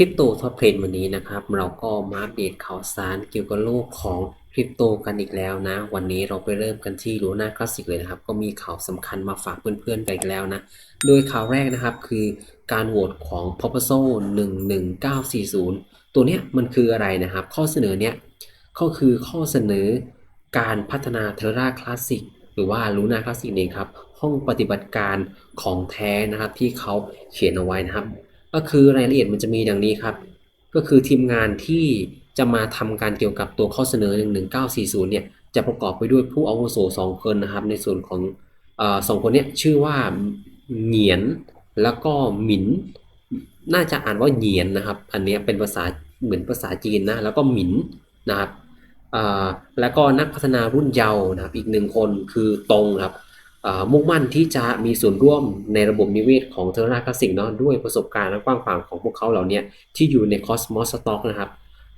ริปโตท็อปเทรนวันนี้นะครับ เราก็มาอัปเดตข่าวสารเกี่ยวกับโลกของคริปโตกันอีกแล้วนะ วันนี้เราไปเริ่มกันที่ลูน่าคลาสสิกเลยนะครับ ก็มีข่าวสำคัญมาฝากเพื่อนๆกันอีกแล้วนะ โดยข่าวแรกนะครับคือการโหวตของ p o p o s a l 11940 ตัวเนี้ยมันคืออะไรนะครับ ข้อเสนอเนี้ยก็คือข้อเสนอการพัฒนา Terra Classic หรือว่า Luna Classic เองครับ ห้องปฏิบัติการของแท้นะครับที่เขาเขียนเอาไว้นะครับ ก็คือรายละเอียดมันจะมีดังนี้ครับ ก็คือทีมงานที่จะมาทำการเกี่ยวกับตัวข้อเสนอ 11940 เนี่ย จะประกอบไปด้วยผู้อาวุโสสองคนนะครับ ในส่วนของอสองคนเนี้ยชื่อว่าเหงียนแล้วก็หมิน น่าจะอ่านว่าเหงียนนะครับ อันนี้เป็นภาษาเหมือนภาษาจีนนะ แล้วก็หมินนะครับแล้วก็นักพัฒนารุ่นเยาว์นะครับ อีกหนึ่งคนคือตรงครับ มุ่งมั่นที่จะมีส่วนร่วมในระบบนิเวศของเทอร์นาคลาสสิกเนาะด้วยประสบการณ์และกว้างขวางของพวกเขาเหล่านี้ที่อยู่ใน Cosmos Stock นะครับ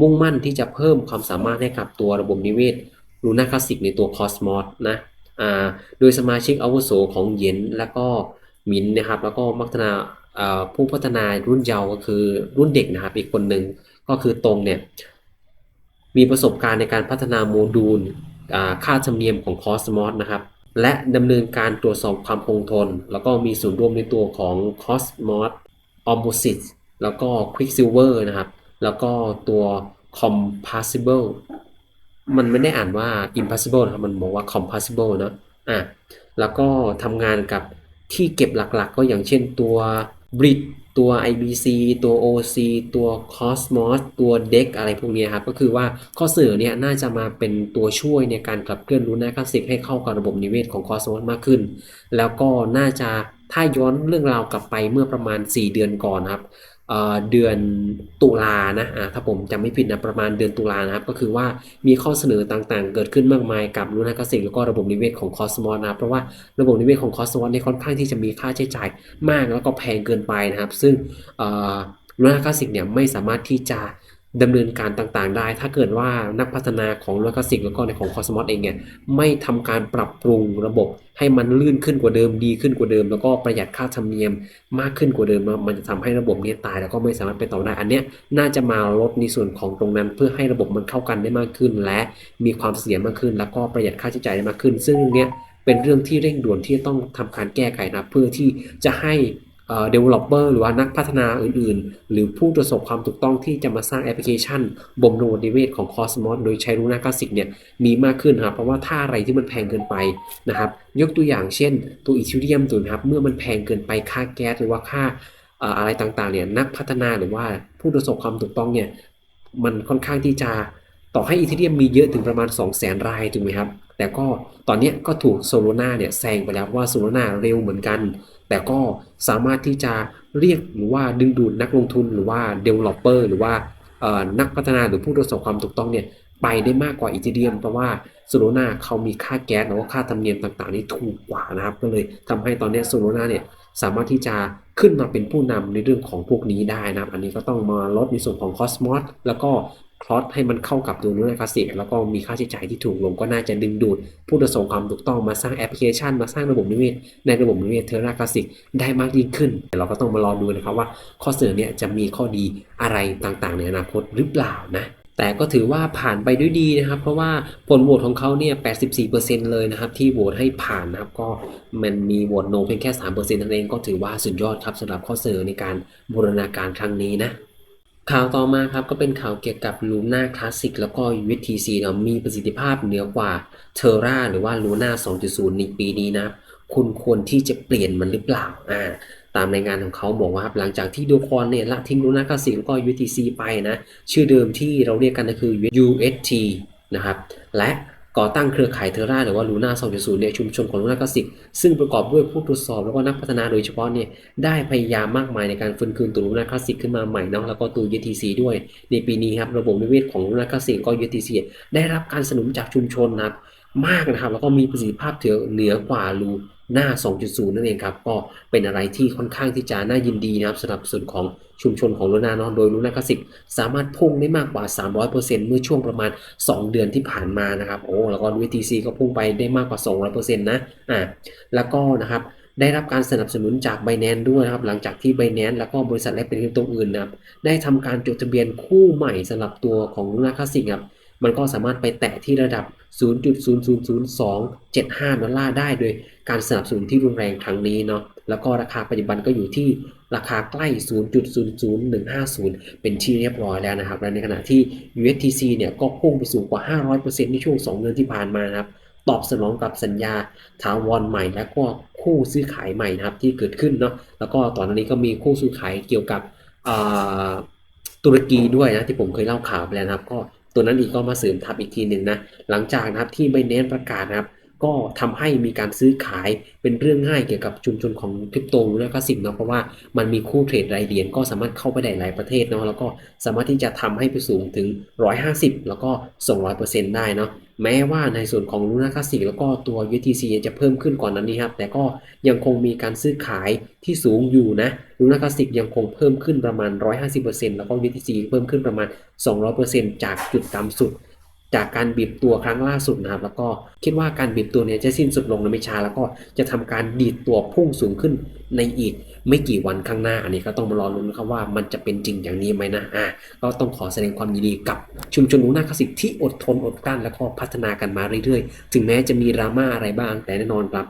มุ่งมั่นที่จะเพิ่มความสามารถให้กับตัวระบบนิเวศลูน่าคลาสสิกในตัว Cosmos นะโดยสมาชิกอาวุโสของเย็นและก็มินนะครับ แล้วก็มักนาผู้พัฒนารุ่นเยาว์ก็คือรุ่นเด็กนะครับ อีกคนหนึ่งก็คือตรงเนี่ยมีประสบการณ์ในการพัฒนาโมดูลค่าธรรมเนียมของ Cosmos นะครับ และดำเนินการตรวจสอบความคงทน แล้วก็มีส่วนร่วมในตัวของ Cosmos o m b o s i t e แล้วก็ Quicksilver นะครับ แล้วก็ตัว Compassible มันไม่ได้อ่านว่า impossible นะครับ มันบอกว่า compassible นะ อะ แล้วก็ทำงานกับที่เก็บหลักๆ ก็อย่างเช่นตัว บริดตัว IBC ตัว OC ตัว Cosmos ตัว DEX อะไรพวกนี้ครับ ก็คือว่าข้อเสนอเนี่ยน่าจะมาเป็นตัวช่วยในการขับเคลื่อนรูน่าคลาสสิกให้เข้ากับระบบนิเวศของ Cosmos มากขึ้น แล้วก็น่าจะถ้าย้อนเรื่องราวกลับไปเมื่อประมาณ 4 เดือนก่อนครับ เดือนตุลานะถ้าผมจำไม่ผิดนะประมาณเดือนตุลานะครับ ก็คือว่ามีข้อเสนอต่างๆ เกิดขึ้นมากมายกับลูนาคลาสิกแล้วก็ระบบนิเวศของคอสมอสนะครับเพราะว่าระบบนิเวศของคอสมอสเนี่ยค่อนข้างที่จะมีค่าใช้จ่ายมากแล้วก็แพงเกินไปนะครับ ซึ่งลูนาคลาสสิกเนี่ยไม่สามารถที่จะ ดำเนินการต่างๆ ได้ ถ้าเกิดว่านักพัฒนาของลูคลาสสิกแล้วก็ในของคอสมอสเองเนี่ยไม่ทำการปรับปรุงระบบให้มันลื่นขึ้นกว่าเดิมดีขึ้นกว่าเดิม แล้วก็ประหยัดค่าธรรมเนียมมากขึ้นกว่าเดิม มันจะทำให้ระบบเนี้ตายแล้วก็ไม่สามารถไปต่อได้อันเนี้ยน่าจะมาลดในส่วนของตรงนั้น เพื่อให้ระบบมันเข้ากันได้มากขึ้น และมีความเสถียรมากขึ้น แล้วก็ประหยัดค่าใช้จ่ายได้มากขึ้น ซึ่งเนี้ยเป็นเรื่องที่เร่งด่วนที่ต้องทำการแก้ไขนะเพื่อที่จะให้ เอ่อ developer หรือว่านักพัฒนาอื่นๆ หรือผู้ประสบความถูกต้องที่จะมาสร้างแอปพลิเคชันบ่มระบบนิเวศของ Cosmos โดยใช้ลูน่าคลาสิกเนี่ยมีมากขึ้นครับเพราะว่าถ้าอะไรที่มันแพงเกินไปนะครับยกตัวอย่างเช่น ตัวอีทิเรียมตัวนะครับเมื่อมันแพงเกินไปค่าแก๊สหรือว่าค่าอะไรต่างๆเนี่ยนักพัฒนาหรือว่าผู้ประสบความถูกต้องเนี่ยมันค่อนข้างที่จะต่อให้อีทิเรียมมีเยอะถึงประมาณ 2 0 0 0 0 0 รายถูกไหมครับแต่ก็ตอนนี้ก็ถูกโซโลนาเนี่ยแซงไปแล้วเพราะว่าโซโลนาเร็วเหมือนกัน แต่ก็สามารถที่จะเรียกหรือว่าดึงดูดนักลงทุนหรือว่า developer หรือว่านักพัฒนาหรือผู้ประสอบความถูกต้องเนี่ยไปได้มากกว่าอีทีเรียมเพราะว่าโซโลนาเขามีค่าแก๊สแล้วก็ค่าธรรมเนียมต่างๆนี่ถูกกว่านะครับ ก็เลยทำให้ตอนนี้โซโลนาเนี่ยสามารถที่จะขึ้นมาเป็นผู้นำในเรื่องของพวกนี้ได้นะครับ อันนี้ก็ต้องมาลดในส่วนของ Cosmos แล้วก็ คลอสให้มันเข้ากับตัวนู้นคลาสสิกแล้วก็มีค่าใช้จ่ายที่ถูกลงก็น่าจะดึงดูด ผู้ประสบความถูกต้องมาสร้างแอปพลิเคชัน มาสร้างระบบนิเวศในระบบนิเวศเทอร์ราคลาสสิกได้มากยิ่งขึ้นแต่เราก็ต้องมารอดูนะครับว่าข้อเสนอเนี่ยจะมีข้อดีอะไรต่างๆ ในอนาคตหรือเปล่านะแต่ก็ถือว่าผ่านไปด้วยดีนะครับ เพราะว่าผลโหวตของเขาเนี่ย 84%เลยนะครับ ที่โหวตให้ผ่านนะครับ ก็มันมีโหวตโนเพียงแค่ 3%นั่นเองก็ถือว่าสุดยอดครับสำหรับข้อเสนอในการบูรณาการครั้งนี้นะ ข่าวต่อมาครับก็เป็นข่าวเกี่ยวกับลูน่าคลาสสิกแล้วก็ USTC เนาะมีประสิทธิภาพเหนือกว่าเทอร่าหรือว่าลูน่า2.0 ในปีนี้นะ คุณควรที่จะเปลี่ยนมันหรือเปล่าอ่าตามรายงานของเขาบอกว่าครับหลังจากที่ดูคอนเนี่ยละทิ้งลูน่าคลาสสิกแล้วก็ USTC ไปนะ ชื่อเดิมที่เราเรียกกันก็คือ UST นะครับและ ก่อตั้งเครือข่ายเทอร่าหรือว่า Luna 2.0ในชุมชนของลูน่ากสิกซึ่งประกอบด้วยผู้ตรวจสอบแล้วก็นักพัฒนาโดยเฉพาะเนี่ยได้พยายามมากมายในการฟื้นคืนตัวลูน่าคลาสสิกขึ้นมาใหม่เนาะแล้วก็ตัว UTC ด้วย ในปีนี้ครับระบบนิเวศของลูน่าคลาสสิกก็ UTC ได้รับการสนับสนุนจากชุมชนนะครับ มากนะครับ แล้วก็มีประสิทธิภาพเถือเหนือกว่าลูหน่า2.0 นั่นเองครับ ก็เป็นอะไรที่ค่อนข้างที่จะน่ายินดีนะครับสำหรับส่วนของชุมชนของลูนานาะโดยลูน่าคาสิกสามารถพุ่งได้มากกว่า 300%เมื่อช่วงประมาณ 2 เดือนที่ผ่านมานะครับโอ้แล้วก็ UTC ก็พุ่งไปได้มากกว่า 200%นะอ่าแล้วก็นะครับได้รับการสนับสนุนจาก b บ n a n c e ด้วยนะครับ หลังจากที่ b บ n a n c e แล้วก็บริษัทแลกเป็นคริปโตอื่นนะครับ ได้ทำการจดทะเบียนคู่ใหม่สำหรับตัวของลูน่าคาสสิกครับ มันก็สามารถไปแตะที่ระดับ 0.0000275 ดอลลาร์ได้โดยการสนับสนุนที่รุนแรงครั้งนี้เนาะ แล้วก็ราคาปัจจุบันก็อยู่ที่ราคาใกล้ 0.00150 เป็นที่เรียบร้อยแล้วนะครับ และในขณะที่ USTC เนี่ยก็พุ่งไปสูงกว่า 500%ในช่วง 2 เดือนที่ผ่านมานะครับ ตอบสนองกับสัญญาถาวรใหม่ และก็คู่ซื้อขายใหม่นะครับที่เกิดขึ้นเนาะ แล้วก็ตอนนี้ก็มีคู่ซื้อขายเกี่ยวกับตุรกีด้วยนะที่ผมเคยเล่าข่าวไปแล้วนะครับก็ ตัวนั้นอีกก็มาเสริมทับอีกทีหนึ่งนะหลังจากนะครับที่ไบแนนประกาศนะครับ ก็ทำให้มีการซื้อขายเป็นเรื่องง่ายเกี่ยวกับชุมชนของคริปโตและก็สิ่งเนาะเพราะว่ามันมีคู่เทรดรายเดือนก็สามารถเข้าไปได้หลายประเทศเนาะแล้วก็สามารถที่จะทำให้ไปสูงถึง 150 แล้วก็ 200%ได้เนาะแม้ว่าในส่วนของลูน่าคาสสิกแล้วก็ตัว UTC จะเพิ่มขึ้นก่อนนั้นนี้ครับ แต่ก็ยังคงมีการซื้อขายที่สูงอยู่นะลูน่าคาสสิกยังคงเพิ่มขึ้นประมาณ 150%แล้วก็ UTC เพิ่มขึ้นประมาณ 200%จากจุดต่ำสุด จากการบีบตัวครั้งล่าสุดนะครับ แล้วก็คิดว่าการบีบตัวเนี้จะสิ้นสุดลงในไม่ช้าแล้วก็จะทำการดีดตัวพุ่งสูงขึ้นในอีกไม่กี่วันข้างหน้า อันนี้ก็ต้องมารอลุ้นนะครับว่ามันจะเป็นจริงอย่างนี้ไหมนะอะก็ต้องขอแสดงความยินดีกับชุมชนลูน่าคาสสิกที่อดทนอดกลั้นแล้วก็พัฒนากันมาเรื่อยๆ ถึงแม้จะมีดราม่าอะไรบ้างแต่แน่นอนครับ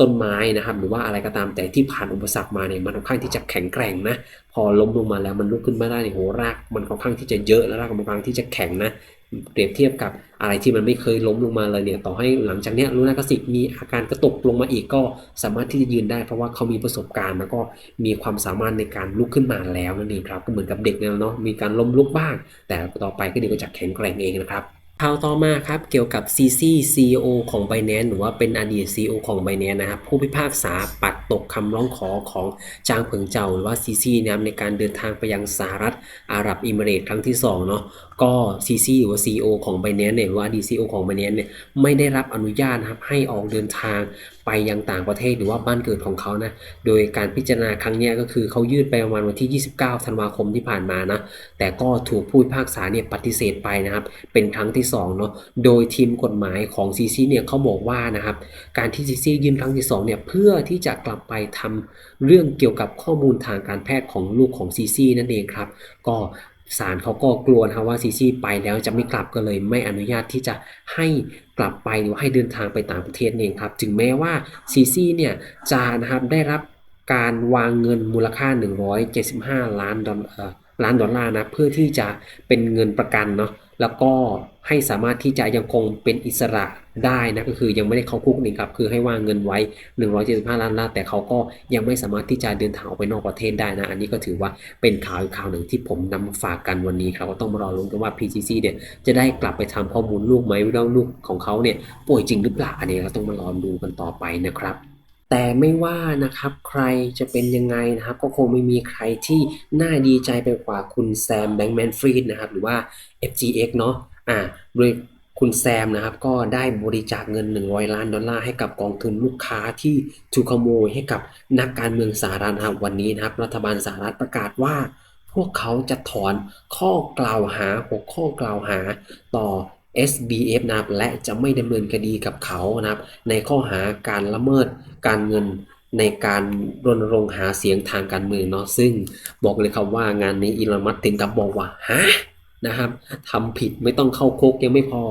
ต้นไม้นะครับหรือว่าอะไรก็ตามแต่ที่ผ่านอุปสรรคมาเนี่ยมันค่อนข้างที่จะแข็งแกร่งนะพอล้มลงมาแล้วมันลุกขึ้นมาได้เนี่ยโหรากมันค่อนข้างที่จะเยอะและรากมันค่อนข้างที่จะแข็งนะ เปรียบเทียบกับอะไรที่มันไม่เคยล้มลงมาเลยเนี่ยต่อให้หลังจากนี้ลูนากาสิกมีอาการกระตุกลงมาอีกก็สามารถที่จะยืนได้ เพราะว่าเขามีประสบการณ์แล้วก็มีความสามารถในการลุกขึ้นมาแล้วนั่นเองครับก็เหมือนกับเด็กเนี่ยเนาะมีการล้มลุกบ้าง แต่ต่อไปก็เดี๋ยวก็จะแข็งแกร่งเองนะครับ ข่าวต่อมาครับเกี่ยวกับ CC CEO ของ Binance หรือว่าเป็นอดีต CEO ของ Binance นะครับผู้พิพากษาปัดตกคำร้องขอของจางเผิงเจ้าหรือว่า CC นะครับในการเดินทางไปยังสหรัฐอาหรับอิมิเรตครั้งที่2เนาะก็ CC หรือว่า CEO ของ Binance เนี่ยหรือว่าอดีต CEO ของ Binance เนี่ยไม่ได้รับอนุญาตนะครับให้ออกเดินทาง ไปยังต่างประเทศหรือว่าบ้านเกิดของเขานะ โดยการพิจารณาครั้งนี้ก็คือเขายื่นไปประมาณวันที่ 29 ธันวาคมที่ผ่านมานะ แต่ก็ถูกผู้พิพากษาเนี่ยปฏิเสธไปนะครับ เป็นครั้งที่2เนาะ โดยทีมกฎหมายของ CC เนี่ยเขาบอกว่านะครับ การที่ CC ยื่นครั้งที่2เนี่ยเพื่อที่จะกลับไปทำเรื่องเกี่ยวกับข้อมูลทางการแพทย์ของลูกของ CC นั่นเองครับ ก็ ศาลเขาก็กลัวนะว่าซีซีไปแล้วจะไม่กลับก็เลยไม่อนุญาตที่จะให้กลับไปหรือให้เดินทางไปต่างประเทศเองครับถึงแม้ว่าซีซีเนี่ยจะนะครับได้รับการวางเงินมูลค่า 175 ล้านดอลลาร์ล้านดอลลาร์นะเพื่อที่จะเป็นเงินประกันเนาะ แล้วก็ให้สามารถที่จะยังคงเป็นอิสระได้นะก็คือยังไม่ได้เข้าคุกนี่ครับคือให้ว่างเงินไว้ 175 ล้านล้านแต่เขาก็ยังไม่สามารถที่จะเดินทางออกไปนอกประเทศได้นะ อันนี้ก็ถือว่าเป็นข่าวอีกข่าวหนึ่งที่ผมนำมาฝากกันวันนี้ครับก็ต้องมารอลุ้นกันว่า PCC เนี่ยจะได้กลับไปทำข้อมูลลูกไหมว่าลูกของเขาเนี่ยป่วยจริงหรือเปล่าอันนี้เราต้องมารอดูกันต่อไปนะครับ แต่ไม่ว่านะครับใครจะเป็นยังไงนะครับ ก็คงไม่มีใครที่น่าดีใจไปกว่าคุณแซมแบงแมนฟรีดนะครับ หรือว่า FGX เนาะอ่าโดยคุณแซมนะครับก็ได้บริจาคเงิน 100 ล้านดอลลาร์ให้กับกองทุนลูกค้าที่ถูกขโมยให้กับนักการเมืองสหรัฐนะครับวันนี้นะครับ รัฐบาลสหรัฐประกาศว่า พวกเขาจะถอนข้อกล่าวหา6ข้อกล่าวหาต่อ SBF นะครับและจะไม่ดำเนินคดีกับเขานะครับในข้อหาการละเมิดการเงินในการรณรงค์หาเสียงทางการเมืองเนาะซึ่งบอกเลยครับว่างานนี้อีลอนมัสถึงกับบอกว่าฮะ นะครับทำผิดไม่ต้องเข้าคุกยังไม่พอ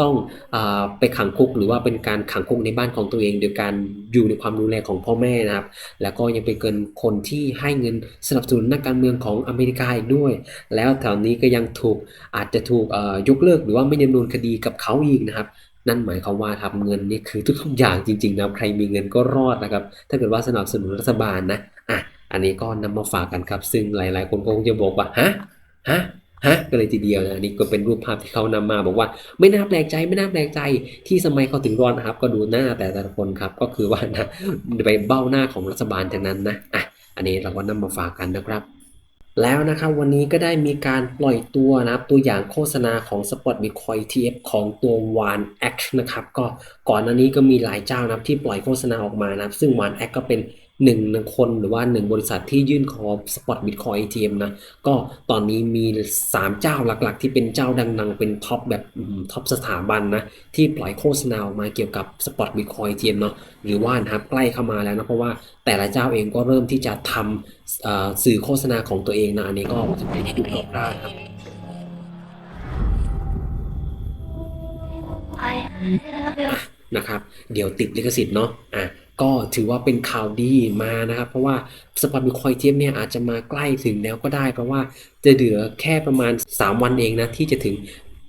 ต้องอไปขังคุกหรือว่าเป็นการขังคุกในบ้านของตัวเองโดยการอยู่ในความดูแลของพ่อแม่นะครับ แล้วก็ยังเป็นเกินคนที่ให้เงินสนับสนุนนักการเมืองของอเมริกาอีกด้วย แล้วแถวนี้ก็ยังถูกอาจจะถูกยกเลิกหรือว่าไม่ดำเนินคดีกับเขาอีกนะครับนั่นหมายความว่าทำเงินนี่คือทุกๆอย่างจริงๆนะใครมีเงินก็รอดนะครับ ถ้าเกิดว่าสนับสนุนรัฐบาลนะอะอันนี้ก็นำมาฝากกันครับ ซึ่งหลายๆ คนก็คงจะบอกว่าฮะฮะ ฮะก็เลยทีเดียวนะนี่ก็เป็นรูปภาพที่เขานำมาบอกว่า ไม่น่าแปลกใจไม่น่าแปลกใจที่สมัยเขาถึงรอนะครับ ก็ดูหน้าแต่ละคนครับ ก็คือว่านะไปเบ้าหน้าของรัฐบาลทั้งนั้นนะอะอันนี้เราก็นำมาฝากกันนะครับ แล้วนะครับวันนี้ก็ได้มีการปล่อยตัวนะครับตัวอย่างโฆษณาของ Spot Bitcoin TF ของตัว One X นะครับ ก็ก่อนหน้านี้ก็มีหลายเจ้านะครับที่ปล่อยโฆษณาออกมานะครับ ซึ่ง One X ก็เป็น หนึ่งคนหรือว่าหนึ่งบริษัทที่ยื่นขอสปอตบิตคอย ATM นะ ก็ตอนนี้มี 3 เจ้าหลักๆ ที่เป็นเจ้าดังๆ เป็นท็อปแบบท็อปสถาบันนะ ที่ปล่อยโฆษณาออกมาเกี่ยวกับสปอตบิตคอย ATM เนาะหรือว่านะครับใกล้เข้ามาแล้วนะ เพราะว่าแต่ละเจ้าเองก็เริ่มที่จะทำเอ่อสื่อโฆษณาของตัวเองนะอันนี้ก็จะเป็นที่ดูต่อได้ครับนะครับ เดี๋ยวติดลิขสิทธิ์เนาะอะ ก็ถือว่าเป็นข่าวดีมานะครับ เพราะว่าสปอตบิตคอยเทียมเนี่ยอาจจะมาใกล้ถึงแล้วก็ได้ เพราะว่าจะเหลือแค่ประมาณ 3 วันเองนะที่จะถึง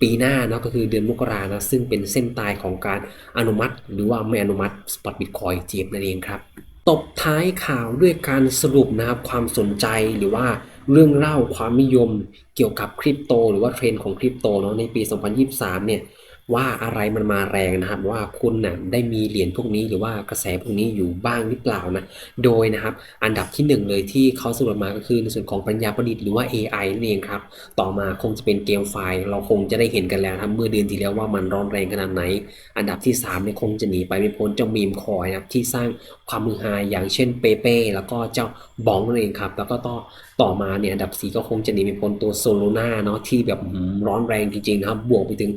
ปีหน้าเนาะก็คือเดือนมกรานะซึ่งเป็นเส้นตายของการอนุมัติ หรือว่าไม่อนุมัติสปอตบิตคอยเทียมนั่นเองครับตบท้ายข่าวด้วยการสรุปนะครับความสนใจหรือว่าเรื่องเล่าความนิยมเกี่ยวกับคริปโต หรือว่าเทรนด์ของคริปโตเนาะในปี 2023 เนี่ย ว่าอะไรมันมาแรงนะครับ ว่าคุณนะ่ะได้มีเหรียญพวกนี้หรือว่ากระแสพวกนี้อยู่บ้างหรือเปล่านะ โดยนะครับ อันดับที่หนึ่งเลยที่เขาสรุปมาก็คือในส่วนของปัญญาประดิษฐ์หรือว่า AI นั่นเองครับ ต่อมาคงจะเป็นเกมไฟล์ เราคงจะได้เห็นกันแล้วนะครับเมื่อเดือนที่แล้วว่ามันร้อนแรงขนาดไหน อันดับที่3เนี่ยคงจะหนีไปไม่พ้นเจ้ามีมคอยนะครับที่สร้างความมือฮาอย่างเช่นเปเป้แล้วก็เจ้าบองนั่นเองครับ แล้วก็ต่อ ต่อมาเนี่ยอันดับ 4 ก็คงจะหนีไม่พ้นตัวโซโลนาเนาะที่แบบหืมร้อนแรงจริงๆนะครับ บวกไปถึง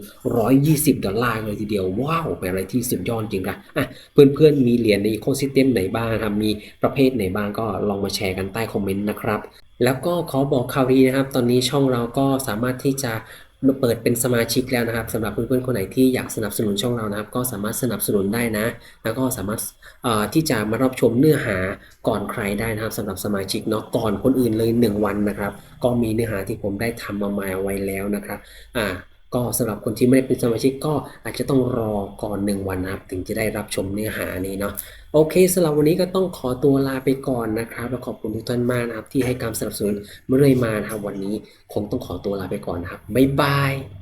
120 ดอลลาร์เลยทีเดียว ว้าวเป็นอะไรที่สุดยอดจริงครับอะเพื่อนๆ มีเหรียญในอีโคซิสเต็มไหนบ้างครับมีประเภทไหนบ้างก็ลองมาแชร์กันใต้คอมเมนต์นะครับแล้วก็ขอบอกข่าวดีนะครับ ตอนนี้ช่องเราก็สามารถที่จะ เปิดเป็นสมาชิกแล้วนะครับสำหรับเพื่อนๆคนไหนที่อยากสนับสนุนช่องเรานะครับ ก็สามารถสนับสนุนได้นะ แล้วก็สามารถที่จะมารับชมเนื้อหาก่อนใครได้นะครับสำหรับสมาชิกเนาะก่อนคนอื่นเลย 1 วันนะครับ ก็มีเนื้อหาที่ผมได้ทำมาใหมาไว้แล้วนะครับอ่า ก็สำหรับคนที่ไม่ได้เป็นสมาชิกก็อาจจะต้องรอก่อนหนึ่งวันนะครับ ถึงจะได้รับชมเนื้อหานี้เนาะโอเคสำหรับวันนี้ก็ต้องขอตัวลาไปก่อนนะครับและขอบคุณทุกท่านมากนะครับที่ให้การสนับสนุนเมื่อเรื่อยมานะครับวันนี้คงต้องขอตัวลาไปก่อนนะครับบ๊ายบาย